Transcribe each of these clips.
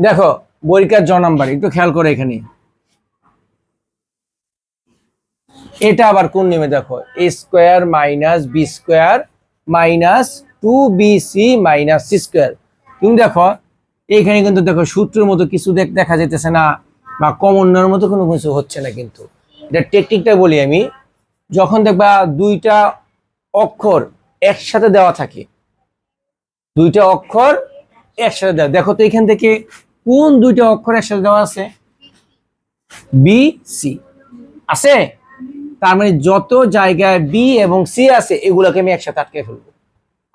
দেখো বরিকার জ নাম্বার, একটু খেয়াল করে এখানে। এটা আবার কোন নেমে দেখো? A square minus b square minus two b c minus c square তুমি দেখো এইখানে কিন্তু দেখো সূত্রের মতো কিছু দেখ- যেতেছে না, বা কমনের মতো কোনো কিছু হচ্ছে না কিন্তু। এটা টেকনিকটা বলি আমি। যখন দেখবা দুইটা অক্ষর একসাথে দেওয়া থাকে, দুইটা অক্ষর একসাথে দেওয়া। দেখো তো এখান থেকে কোন দুইটা অক্ষর একসাথে দেওয়া আছে? বি সি আছে? তার মানে যত জায়গায় বি এবং সি আছে, এগুলোকে আমি একসাথে আটকে ফেলব।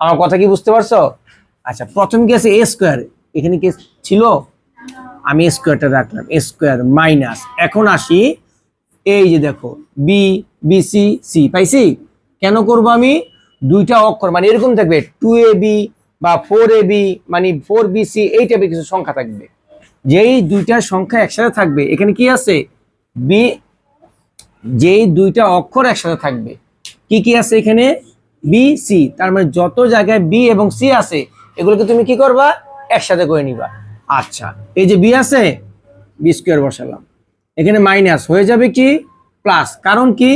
আমার কথা কি বুঝতে পারছ? আচ্ছা প্রথম কি আছে? এ স্কোয়ার এখানে কি ছিল? আমি স্কোয়ারটা রাখলাম। স্কোয়ার মাইনাস এখন আসি, এই যে দেখো বি বি সি সি পাইছি? কেন করব আমি? দুইটা অক্ষর মানে এরকম থাকবে টু এ বি বা ফোর এ বি মানে ফোর বি সি এই টাইপের কিছু সংখ্যা থাকবে। যেই দুইটা সংখ্যা একসাথে থাকবে, এখানে কি আছে? বি যেই দুইটা অক্ষর একসাথে থাকবে, কি কি আছে এখানে? বি সি তার মানে যত জায়গায় বি এবং সি আছে, এগুলোকে তুমি কি করবা? একসাথে করে নিবা। আচ্ছা এই যে বি আছে বি স্কোয়ার বসালাম। এখানে মাইনাস হয়ে যাবে কি? প্লাস কারণ কি?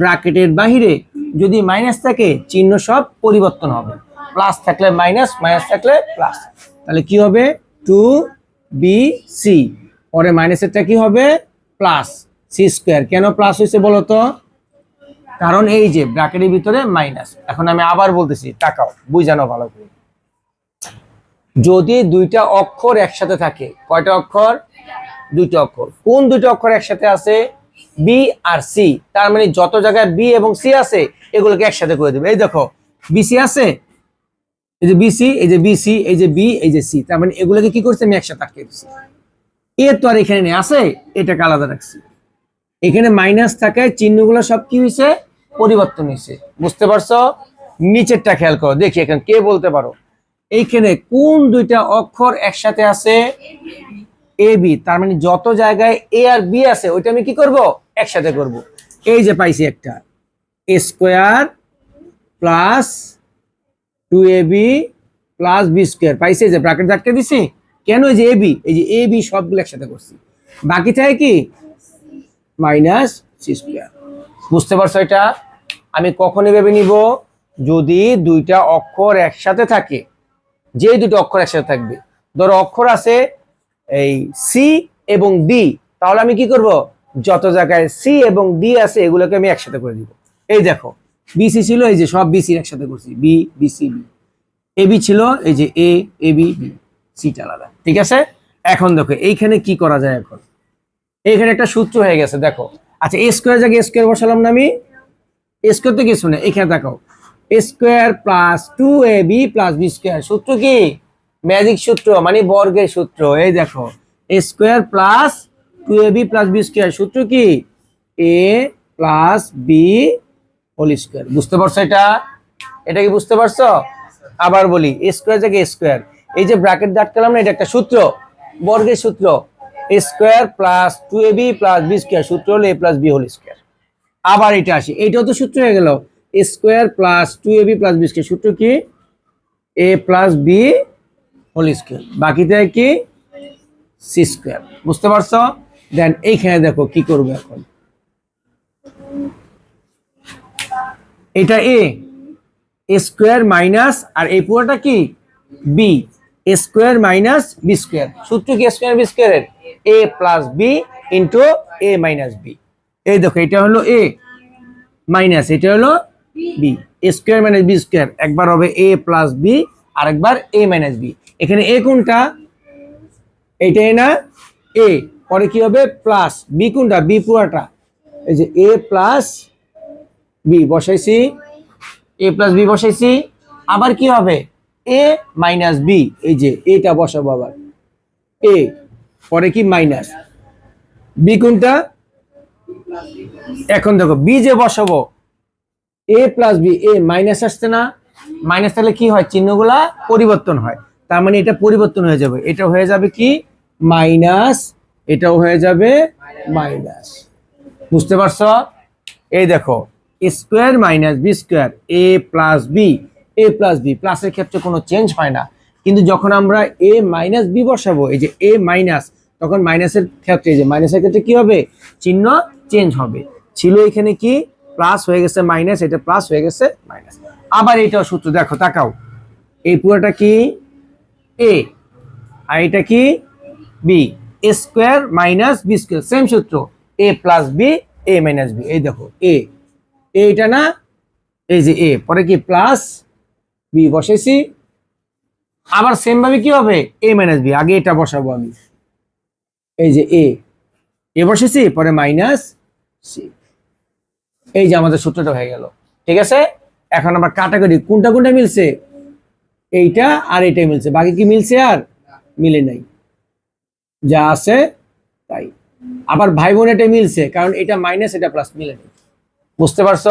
ব্র্যাকেটের বাহিরে যদি মাইনাস থাকে, চিহ্ন সব পরিবর্তন হবে। প্লাস থাকলে মাইনাস মাইনাস থাকলে প্লাস তাহলে কি হবে? টু বি সি পরে মাইনাসেরটা কি হবে? Plus c square. কেন প্লাস হয়েছে বলো তো কারণ এই যে ব্র্যাকেটের ভিতরে মাইনাস। এখন আমি আবার বলতেছি, তাকাও, বুঝানো ভালো করে। যদি দুইটা অক্ষর একসাথে থাকে, কয়টা অক্ষর? দুইটা অক্ষর। কোন দুইটা অক্ষর একসাথে আছে? বি আর সি তার মানে যত জায়গায় বি এবং সি আছে, এগুলোকে একসাথে করে দেবে। এই দেখো বিসি আছে? এই যে বিসি এই যে বিসি এই যে বি এই যে সি তার মানে এগুলোকে কি করছে? আমি একসাথে আটকে দিচ্ছি এ তো আর এখানে নেই, আছে? এটাকে আলাদা রাখছি। এখানে মাইনাস থাকায় চিহ্নগুলো সব কি হয়েছে পরিবর্তন হয়েছে বুঝতে পারছ? নিচেরটা খেয়াল করো, দেখি এখন কে বলতে পারো। এইখানে কোন দুইটা অক্ষর একসাথে আছে? এ বি তার মানে যত জায়গায় এ আর বি আছে, ওইটা আমি কি করব? একসাথে করব। এই যে পাইছি একটা। A square plus two a b plus b square পাইছি যে ব্র্যাকেট ধাক্কা দিছি। কেন এই যে এ বি এই যে এ বি সবগুলো একসাথে করছি। বাকি থাকে কি? মাইনাস সি স্কোয়ার বুঝতে পারছ এটা? আমি কখন ভেবে নিব, যদি দুইটা অক্ষর একসাথে থাকে, যে দুটো অক্ষর একসাথে থাকবে। ধরো অক্ষর আছে এই সি এবং ডি তাহলে আমি কি করব? যত জায়গায় সি এবং ডি আছে, এগুলোকে আমি একসাথে করে দিব। এই দেখো বিসি ছিল এই যে সব বিসি একসাথে করছি। B BC b a b ছিল এই যে এ এ বি বি সিটা আলাদা। ঠিক আছে? এখন দেখো, এইখানে কি করা যায় এখন? এইখানে একটা সূত্র হয়ে গেছে, দেখো। আচ্ছা এ স্কোয়ার জায়গায় স্কোয়ার বসালাম না আমি। এ স্কোয়ার তো কিছু না এখানে দেখো a square plus two a b plus b square সূত্র কি? ম্যাজিক সূত্র মানে বর্গের সূত্র। এই দেখো। A square plus two a b plus b square সূত্র কি? A plus b whole square. বুঝতে পারছ এটা? এটা কি বুঝতে পারছ? আবার বলি স্কোয়ার জায়গায় স্কোয়ার। এই যে ব্র্যাকেট দাঁড়ালাম না, এটা একটা সূত্র, বর্গের সূত্র। Square plus two a b plus b square, সূত্র হলো a plus b whole square. আবার এটা আসি এইটাও তো সূত্র হয়ে গেল। Square plus two a b plus b square, সূত্র কি? A plus b whole square. বাকিতে কি? C square. বুঝতে পারছ? দেন এইখানে দেখো কি করবে এখন। এটা এ স্কোয়ার মাইনাস আর এই পুরোটা কি? B square minus b square সূত্র কি স্কোয়ার বি স্কোয়ারের a plus b into a minus b এই দেখো, এটা হলো এ মাইনাস এটা হলো b square minus b square একবার হবে এ প্লাস বি আর একবার এ মাইনাস বি এখানে এ কোনটা? এইটাই না? এ পরে কি হবে? প্লাস বি কোনটা? বি পুরাটা। এই যে এ প্লাস বি বসাইছি এ প্লাস বি বসাইছি, আবার কি হবে? এ মাইনাস বি এই যে এটা বসাবো আবার। এ পরে কি মাইনাস বি কোনটা? এখন দেখো বি যে বসাবো a plus b a minus আসছে না। মাইনাস তাহলে কি হয়? চিহ্নগুলা পরিবর্তন হয়। তার মানে এটা পরিবর্তন হয়ে যাবে। এটা হয়ে যাবে কি? মাইনাস এটাও হয়ে যাবে মাইনাস বুঝতে পারছ? এই দেখো square minus b square, a plus b, a plus b, প্লাসের ক্ষেত্রে কোনো চেঞ্জ হয় না। কিন্তু যখন আমরা এ মাইনাস বি বসাবো, এই যে এ মাইনাস, তখন মাইনাসের ক্ষেত্রে যে মাইনাসের ক্ষেত্রে কি হবে? চিহ্ন চেঞ্জ হবে। ছিল এখানে কি? প্লাস হয়ে গেছে মাইনাস, এটা প্লাস হয়ে গেছে মাইনাস। আবার এইটাও সূত্র দেখো, তাকাও। এই পুরোটা কি? এ। আর এটা কি? B. A square minus b square, same সূত্র। A plus b, a minus b. এই দেখো, এ। এইটা না, এই যে এ, পরে কি প্লাস বি বসেছি আবার সেম ভাবে কি হবে? এ মাইনাস বি, আগে এটা বসাবো আমি। এই যে এ এ বসেছি পরে মাইনাস সি। এই যে আমাদের সূত্রটা হয়ে গেল। ঠিক আছে? এখন আবার কাটাকাটি কোনটা কোনটা মিলছে? এইটা আর এইটা মিলছে। বাকি কি মিলছে আর? মিলে নাই। যা আছে, তাই। আবার ভাই বোন এটা মিলছে, কারণ এটা মাইনাস এটা প্লাস মিলে নেই। বুঝতে পারছ?